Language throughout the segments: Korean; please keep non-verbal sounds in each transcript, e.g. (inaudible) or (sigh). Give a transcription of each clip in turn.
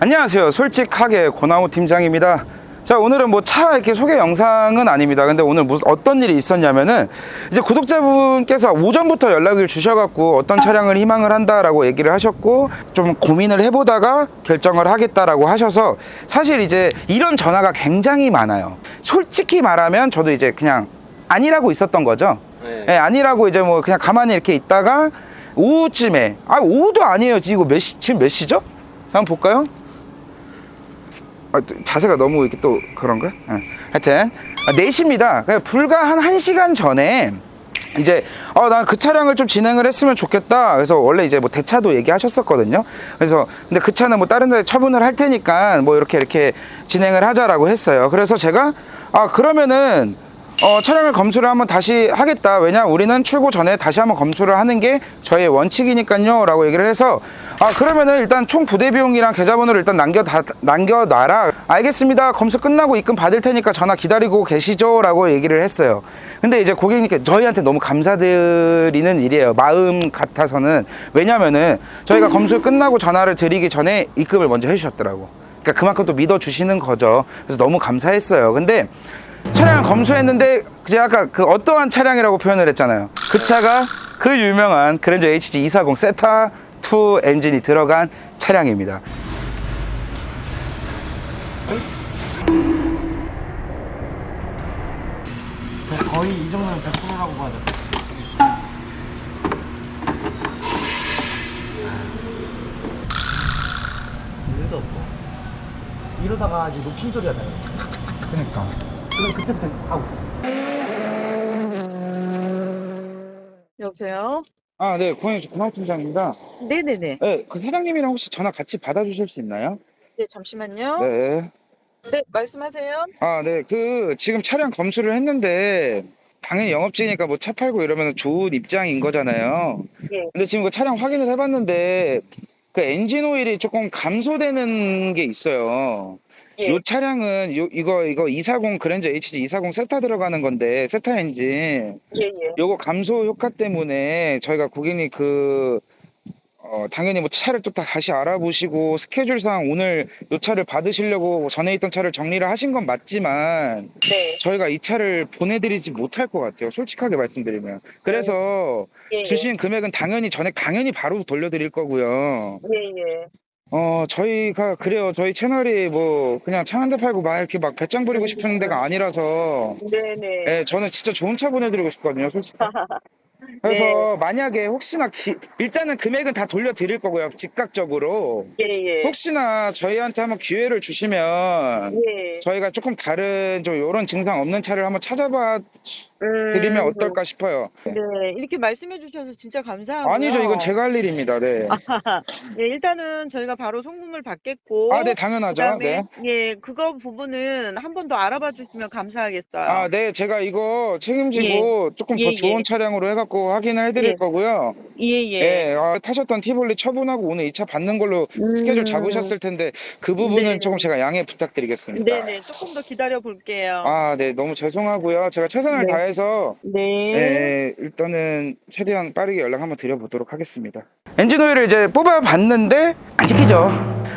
안녕하세요. 솔직하게 고나무 팀장입니다. 자, 오늘은 뭐 차 이렇게 소개 영상은 아닙니다. 근데 오늘 무슨 어떤 일이 있었냐면은 이제 구독자분께서 오전부터 연락을 주셔갖고 어떤 차량을 희망을 한다라고 얘기를 하셨고 좀 고민을 해보다가 결정을 하겠다라고 하셔서 사실 이제 이런 전화가 굉장히 많아요. 솔직히 말하면 저도 이제 그냥 아니라고 있었던 거죠. 네. 예, 아니라고 이제 뭐 그냥 가만히 이렇게 있다가 오후쯤에 아 오후도 아니에요. 지금 몇 시, 지금 몇 시죠? 한번 볼까요? 아, 또 자세가 너무 이렇게 또 그런가? 예. 하여튼 아, 4시입니다. 그러니까 불과 한 1시간 전에 이제 어, 난그 차량을 좀 진행을 했으면 좋겠다. 그래서 원래 이제 뭐 대차도 얘기하셨었거든요. 그래서 근데 그 차는 뭐 다른 데 처분을 할 테니까 뭐 이렇게 이렇게 진행을 하자라고 했어요. 그래서 제가 아 그러면은 어, 차량을 검수를 한번 다시 하겠다. 왜냐, 우리는 출고 전에 다시 한번 검수를 하는 게 저의 원칙이니까요. 라고 얘기를 해서, 아, 그러면은 일단 총 부대 비용이랑 계좌번호를 일단 남겨, 다, 남겨놔라. 알겠습니다. 검수 끝나고 입금 받을 테니까 전화 기다리고 계시죠. 라고 얘기를 했어요. 근데 이제 고객님께 저희한테 너무 감사드리는 일이에요. 마음 같아서는. 왜냐면은 저희가 검수 끝나고 전화를 드리기 전에 입금을 먼저 해주셨더라고. 그러니까 그만큼 또 믿어주시는 거죠. 그래서 너무 감사했어요. 근데 차량을 검수했는데 제가 아까 그 어떠한 차량이라고 표현을 했잖아요. 그 차가 그 유명한 그랜저 HG 240 세타 2 엔진이 들어간 차량입니다. 거의 이 정도면 100%라고 봐야 돼. 일도 없고. 이러다가 이제 높인 소리가 나요. 그러니까. 그럼 그때부터 아우. 여보세요? 아, 네, 고객님, 고마워 팀장입니다. 네네네. 네, 그 사장님이랑 혹시 전화 같이 받아주실 수 있나요? 네, 잠시만요. 네. 네, 말씀하세요. 아, 네, 그 지금 차량 검수를 했는데 당연히 영업직이니까 뭐 차 팔고 이러면 좋은 입장인 거잖아요. 예. 근데 지금 그 차량 확인을 해봤는데 그 엔진 오일이 조금 감소되는 게 있어요. 예. 이 차량은 요, 이거 이거 240 그랜저 HG 240 세타 들어가는 건데 세타 엔진 예, 예. 요거 감소 효과 때문에 저희가 고객님 그 어, 당연히 뭐 차를 또 다- 다시 알아보시고 스케줄상 오늘 요 차를 받으시려고 전에 있던 차를 정리를 하신 건 맞지만 네. 저희가 이 차를 보내드리지 못할 것 같아요. 솔직하게 말씀드리면. 그래서 예, 주신 금액은 당연히 전에 당연히 바로 돌려드릴 거고요. 예, 예. 어, 저희가 그래요. 저희 채널이 뭐 그냥 차 한 대 팔고 막 이렇게 막 배짱 부리고 싶은 데가 아니라서 네네. 예, 저는 진짜 좋은 차 보내드리고 싶거든요, 솔직히. (laughs) 그래서 네. 만약에 혹시나 기- 일단은 금액은 다 돌려 드릴 거고요, 즉각적으로. 예, 예. 혹시나 저희한테 한번 기회를 주시면 예. 저희가 조금 다른 좀 이런 증상 없는 차를 한번 찾아봐 음, 드리면 어떨까 싶어요. 네, 이렇게 말씀해 주셔서 진짜 감사하고요. 아니죠, 이건 제가 할 일입니다. 네. (laughs) 예, 일단은 저희가 바로 송금을 받겠고. 아, 네, 당연하죠. 그다음에 네. 예, 그거 부분은 한 번 더 알아봐 주시면 감사하겠어요. 아, 네, 제가 이거 책임지고 조금 예, 더 예. 좋은 차량으로 해갖고 확인을 해드릴 예. 거고요. 예, 예. 예, 아, 타셨던 티볼리 처분하고 오늘 이 차 받는 걸로 스케줄 음. 잡으셨을 텐데 그 부분은 네. 조금 제가 양해 부탁드리겠습니다. 네네, 조금 더 기다려 볼게요. 아, 네, 너무 죄송하고요. 제가 최선을 네. 다해서 네. 네, 일단은 최대한 빠르게 연락 한번 드려보도록 하겠습니다. 엔진 오일을 이제 뽑아봤는데 안 지키죠.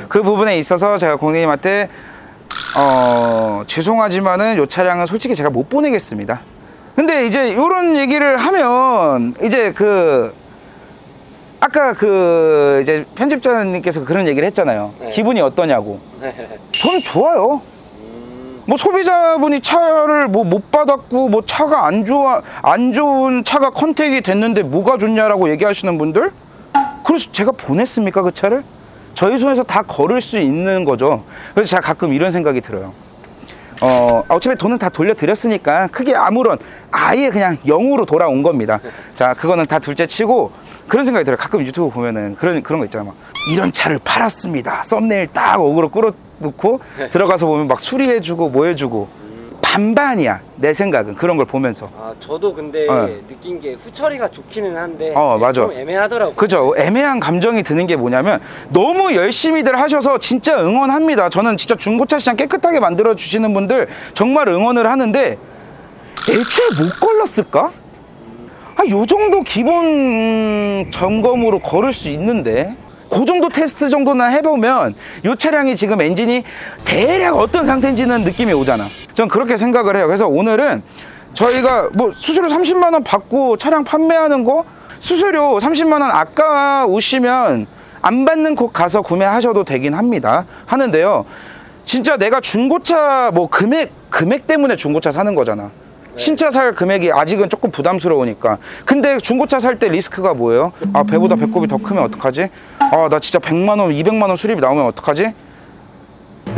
그 부분에 있어서 제가 고객님한테 어, 죄송하지만은 이 차량은 솔직히 제가 못 보내겠습니다. 근데 이제 이런 얘기를 하면 이제 그 아까 그 이제 편집자님께서 그런 얘기를 했잖아요. 네. 기분이 어떠냐고. 네. 저는 좋아요. 음, 뭐 소비자분이 차를 뭐 못 받았고 뭐 차가 안 좋아 안 좋은 차가 컨택이 됐는데 뭐가 좋냐라고 얘기하시는 분들 그래서 제가 보냈습니까 그 차를 저희 손에서 다 걸을 수 있는 거죠 그래서 제가 가끔 이런 생각이 들어요 어 어차피 돈은 다 돌려드렸으니까 크게 아무런 아예 그냥 0으로 돌아온 겁니다. 자 그거는 다 둘째 치고 그런 생각이 들어요. 가끔 유튜브 보면은 그런 그런 거 있잖아 막 이런 차를 팔았습니다. 썸네일 딱 어그로 끌어놓고 들어가서 보면 막 수리해주고 뭐 해주고. 음. 반반이야 내 생각은 그런 걸 보면서 아 저도 근데 어. 느낀 게 후처리가 좋기는 한데 어, 맞아. 좀 애매하더라고. 그죠 애매한 감정이 드는 게 뭐냐면 너무 열심히들 하셔서 진짜 응원합니다 저는 진짜 중고차 시장 깨끗하게 만들어 주시는 분들 정말 응원을 하는데 애초에 못 걸렀을까? 아, 요 정도 기본 점검으로 걸을 수 있는데 그 정도 테스트 정도는 해보면 이 차량이 지금 엔진이 대략 어떤 상태인지는 느낌이 오잖아. 전 그렇게 생각을 해요. 그래서 오늘은 저희가 뭐 수수료 30만 원 받고 차량 판매하는 거 수수료 30만 원 아까우시면 안 받는 곳 가서 구매하셔도 되긴 합니다. 하는데요. 진짜 내가 중고차 뭐 금액 금액 때문에 중고차 사는 거잖아. 신차 살 금액이 아직은 조금 부담스러우니까. 근데 중고차 살 때 리스크가 뭐예요? 아, 배보다 배꼽이 더 크면 어떡하지? 아, 나 진짜 100만 원, 200만 원 수리비 나오면 어떡하지?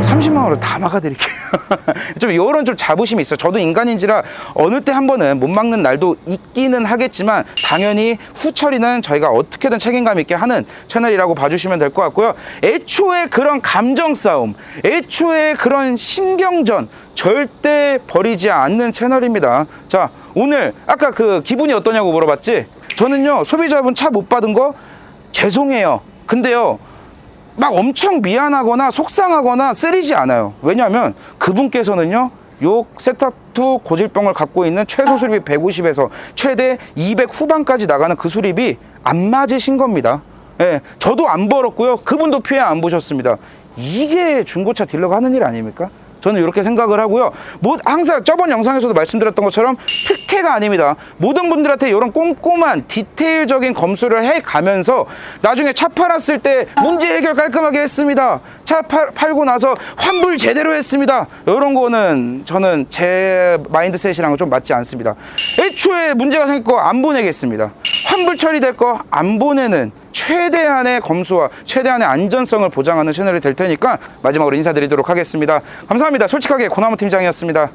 30만 원을 다 막아드릴게요. (laughs) 좀 이런 좀 자부심이 있어요. 저도 인간인지라 어느 때 한 번은 못 막는 날도 있기는 하겠지만 당연히 후처리는 저희가 어떻게든 책임감 있게 하는 채널이라고 봐주시면 될 것 같고요. 애초에 그런 감정 싸움, 애초에 그런 신경전 절대 버리지 않는 채널입니다. 자, 오늘 아까 그 기분이 어떠냐고 물어봤지? 저는요, 소비자분 차 못 받은 거 죄송해요. 근데요, 막 엄청 미안하거나 속상하거나 쓰리지 않아요. 왜냐하면 그분께서는요, 요 세탁2 고질병을 갖고 있는 최소 수리비 150에서 최대 200 후반까지 나가는 그 수리비 안 맞으신 겁니다. 예, 저도 안 벌었고요. 그분도 피해 안 보셨습니다. 이게 중고차 딜러가 하는 일 아닙니까? 저는 이렇게 생각을 하고요. 뭐 항상 저번 영상에서도 말씀드렸던 것처럼 특혜가 아닙니다. 모든 분들한테 이런 꼼꼼한 디테일적인 검수를 해 가면서 나중에 차 팔았을 때 문제 해결 깔끔하게 했습니다. 차 팔, 팔고 나서 환불 제대로 했습니다. 이런 거는 저는 제 마인드셋이랑은 좀 맞지 않습니다. 애초에 문제가 생길 거안 보내겠습니다. 환불 처리될 거 안 보내는 최대한의 검수와 최대한의 안전성을 보장하는 채널이 될 테니까 마지막으로 인사드리도록 하겠습니다. 감사합니다. 솔직하게 고나무 팀장이었습니다.